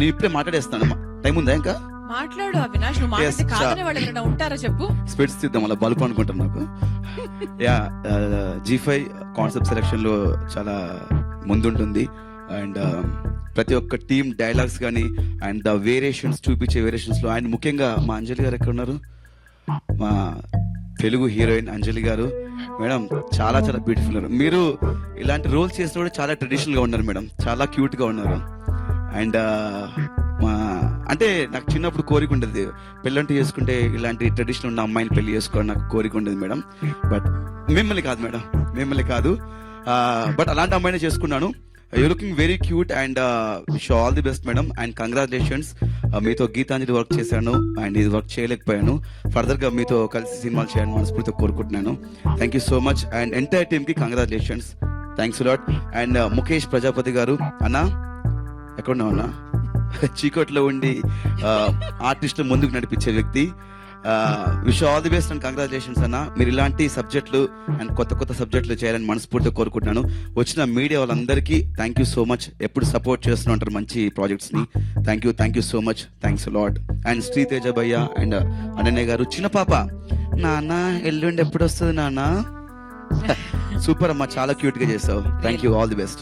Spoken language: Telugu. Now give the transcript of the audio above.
నేను ఇప్పుడే మాట్లాడేస్తాను టైం ఉందా ఇంకా? మాట్లాడు అవినాష్. నువ్వు మాట్లాడితే కాదనే. వాళ్ళు ఎవరైనా ఉంటారా చెప్పు? స్పెట్స్ తీద్దాం అలా బల్బు అనుకుంటాను నాకు. యా జీ ఫైవ్ కాన్సెప్ట్ సెలెక్షన్లో చాలా ముందుంటుంది. అండ్ ప్రతి ఒక్క టీమ్ డైలాగ్స్ కానీ అండ్ ద వేరియేషన్స్ చూపించే వేరియేషన్స్లో. అండ్ ముఖ్యంగా మా అంజలి గారు ఎక్కడ ఉన్నారు మా తెలుగు హీరోయిన్ అంజలి గారు. మేడం చాలా చాలా బ్యూటిఫుల్ మీరు ఇలాంటి రోల్స్ చేసినప్పుడు చాలా ట్రెడిషనల్గా ఉన్నారు మేడం. చాలా క్యూట్గా ఉన్నారు. అండ్ మా అంటే నాకు చిన్నప్పుడు కోరిక ఉండేది. పెళ్ళంటూ చేసుకుంటే ఇలాంటి ట్రెడిషనల్ ఉన్న అమ్మాయిని పెళ్ళి చేసుకోవడం నాకు కోరిక ఉండేది మేడం. బట్ మిమ్మల్ని కాదు మేడం. మిమ్మల్ని కాదు. బట్ అలాంటి అమ్మాయిని చేసుకున్నాను. You looking very cute and wish all the best madam. And congratulations మీతో గీతాంజలి వర్క్ చేశాను. అండ్ ఇది వర్క్ చేయలేకపోయాను. ఫర్దర్గా మీతో కలిసి సినిమాలు చేయాలని మనస్ఫూర్తిగా కోరుకుంటున్నాను. Thank you so much and entire టీమ్కి congratulations thanks lot and Mukesh Prajapati garu. అన్నా? ఎక్కడున్నావు చీకట్లో ఉండి ఆర్టిస్ట్ ముందుకు నడిపించే వ్యక్తి. Wish all the best and congratulations అన్న. మీరు ఇలాంటి సబ్జెక్టులు అండ్ కొత్త కొత్త సబ్జెక్టులు చేయాలని మనస్ఫూర్తిగా కోరుకుంటున్నాను. వచ్చిన మీడియా వాళ్ళందరికీ థ్యాంక్ యూ సో మచ్ ఎప్పుడు సపోర్ట్ చేస్తూ ఉంటారు మంచి ప్రాజెక్ట్స్ని thank you thank you so much thanks lot and Sriteja భయ్య అండ్ అనన్య గారు చిన్న పాప. నాన్న ఎల్లుండి ఎప్పుడు వస్తుంది నాన్న? సూపర్ అమ్మా చాలా క్యూట్గా చేసావు. Thank you all the best